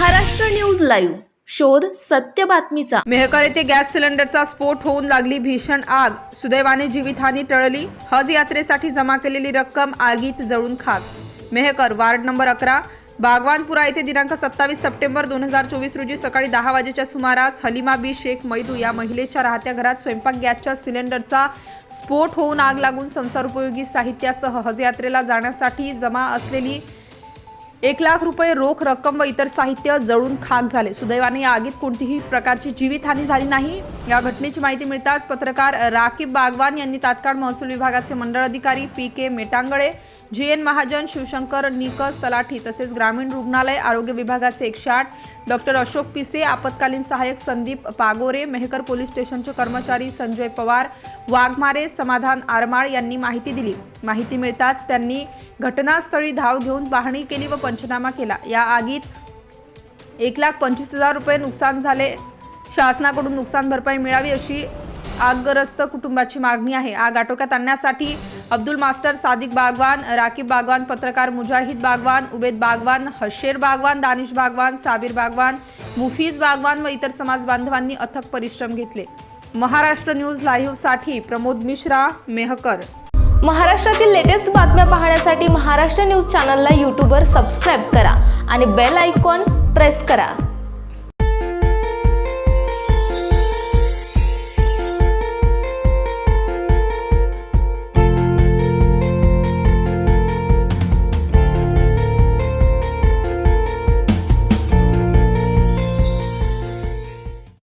Maharashtra news live. शोध सत्य बातमीचा. मेहकर येथे गॅस सिलेंडरचा स्फोट होऊन लागली भीषण आग. सुदैवाने जीवितहानी टळली. हज यात्रेसाठी जमा केलेली रक्कम आगीत जळून खाक. मेहकर वार्ड नंबर अकरा बागवानपुरा येथे दिनांक सत्तावीस सप्टेंबर दोन हजार चोवीस रोजी सकाळी दहा वाजेच्या सुमारास हलिमा बी शेख मैदू या महिलेच्या राहत्या घरात स्वयंपाक गॅसच्या सिलेंडरचा स्फोट होऊन आग लागून संसारोपयोगी साहित्यासह हजयात्रेला जाण्यासाठी जमा असलेली एक लाख रुपये रोख रक्कम व इतर साहित्य जळून खाक झाले. सुदैवाने या आगीत कोणतीही प्रकारची जीवितहानी झाली नाही. या घटनेची माहिती मिळताच पत्रकार राकीब बागवान यांनी तात्काळ महसूल विभागाचे मंडळ अधिकारी P K Metangale G N Mahajan Shivshankar Nikas तलाठी तसेच ग्रामीण रुग्णालय आरोग्य विभागाचे एकशे आठ डॉक्टर अशोक पिसे आपत्कालीन सहाय्यक संदीप पागोरे मेहकर पोलीस स्टेशनचे कर्मचारी संजय पवार वाघमारे समाधान आरमाळ यांनी माहिती दिली. माहिती मिळताच त्यांनी घटनास्थळी धाव घेऊन पाहणी केली व पंचनामा केला. या आगीत एक लाख पंचवीस हजार रुपये नुकसान झाले. शासनाकडून नुकसान भरपाई मिळावी अशी आगग्रस्त कुटुंबाची मागणी आहे. आग आटोक्यात आणण्यासाठी अब्दुल मास्टर सादिक बागवान राकीब बागवान पत्रकार मुजाहिद बागवान उबेद बागवान हशेर बागवान दानिश बागवान साबिर बागवान मुफीज बागवान व इतर समाज बांधवांनी अथक परिश्रम घेतले. महाराष्ट्र न्यूज लाईव्हसाठी प्रमोद मिश्रा मेहकर. महाराष्ट्रातील लेटेस्ट बातम्या पाहण्यासाठी महाराष्ट्र न्यूज चॅनलला यूट्यूबवर सबस्क्राईब करा आणि बेल आयकॉन प्रेस करा.